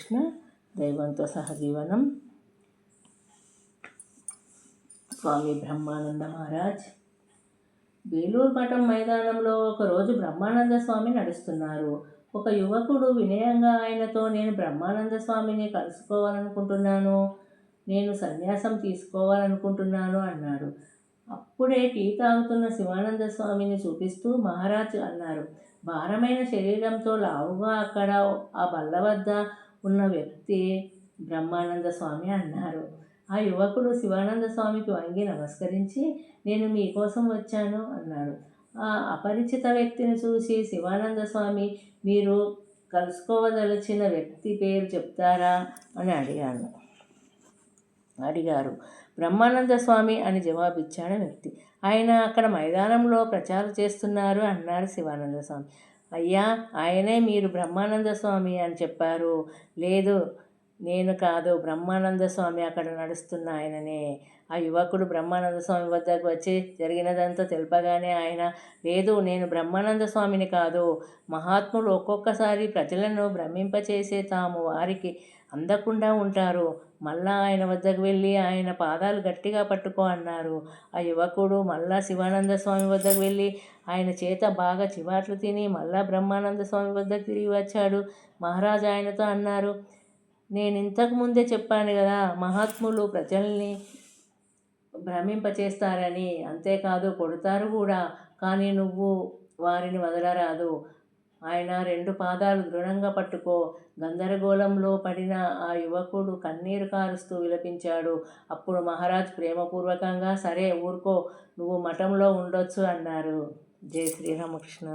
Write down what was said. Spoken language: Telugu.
కృష్ణ దైవంతో సహజీవనం. స్వామి బ్రహ్మానంద మహారాజ్. బేలూరు మఠం మైదానంలో ఒకరోజు బ్రహ్మానంద స్వామి నడుస్తున్నారు. ఒక యువకుడు వినయంగా ఆయనతో నేను బ్రహ్మానంద స్వామిని కలుసుకోవాలనుకుంటున్నాను. నేను సన్యాసం తీసుకోవాలనుకుంటున్నాను అన్నాడు. అప్పుడే టీ తాగుతున్న శివానంద స్వామిని చూపిస్తూ మహారాజ్ అన్నారు భారమైన శరీరంతో లావుగా అక్కడ ఆ బల్ల వద్ద ఉన్న వ్యక్తి బ్రహ్మానంద స్వామి అన్నారు. ఆ యువకుడు శివానంద స్వామికి వంగి నమస్కరించి నేను మీకోసం వచ్చాను అన్నాడు. ఆ అపరిచిత వ్యక్తిని చూసి శివానంద స్వామి మీరు కలుసుకోవదలచిన వ్యక్తి పేరు చెప్తారా? అని అడిగాను. అడిగారు. బ్రహ్మానంద స్వామి అని జవాబిచ్చాడు వ్యక్తి. ఆయన అక్కడ మైదానంలో ప్రచారం చేస్తున్నారు అన్నారు శివానంద స్వామి. అయ్యా ఆయనే మీరు బ్రహ్మానంద స్వామి అని చెప్పారు. లేదు నేను కాదు బ్రహ్మానంద స్వామి అక్కడ నడుస్తున్న ఆయననే. ఆ యువకుడు బ్రహ్మానంద స్వామి వద్దకు వచ్చి జరిగినదంతా తెలపగానే ఆయన లేదు నేను బ్రహ్మానంద స్వామిని కాదు. మహాత్ములు ఒక్కొక్కసారి ప్రజలను భ్రమింపచేసే తాము వారికి అందకుండా ఉంటారు. మళ్ళా ఆయన వద్దకు వెళ్ళి ఆయన పాదాలు గట్టిగా పట్టుకో అన్నారు. ఆ యువకుడు మళ్ళా శివానంద స్వామి వద్దకు వెళ్ళి ఆయన చేత బాగా చివాట్లు తిని మళ్ళా బ్రహ్మానంద స్వామి వద్దకు తిరిగి వచ్చాడు. మహారాజు ఆయనతో అన్నారు నేను ఇంతకు ముందే చెప్పాను కదా మహాత్ములు ప్రజల్ని భ్రమింపచేస్తారని. అంతేకాదు కొడతారు కూడా కానీ నువ్వు వారిని వదలరాదు. ఆయన రెండు పాదాలు దృఢంగా పట్టుకో. గందరగోళంలో పడిన ఆ యువకుడు కన్నీరు కారుస్తూ విలపించాడు. అప్పుడు మహారాజ్ ప్రేమపూర్వకంగా సరే ఊరుకో నువ్వు మఠంలో ఉండొచ్చు అన్నారు. జై శ్రీరామకృష్ణ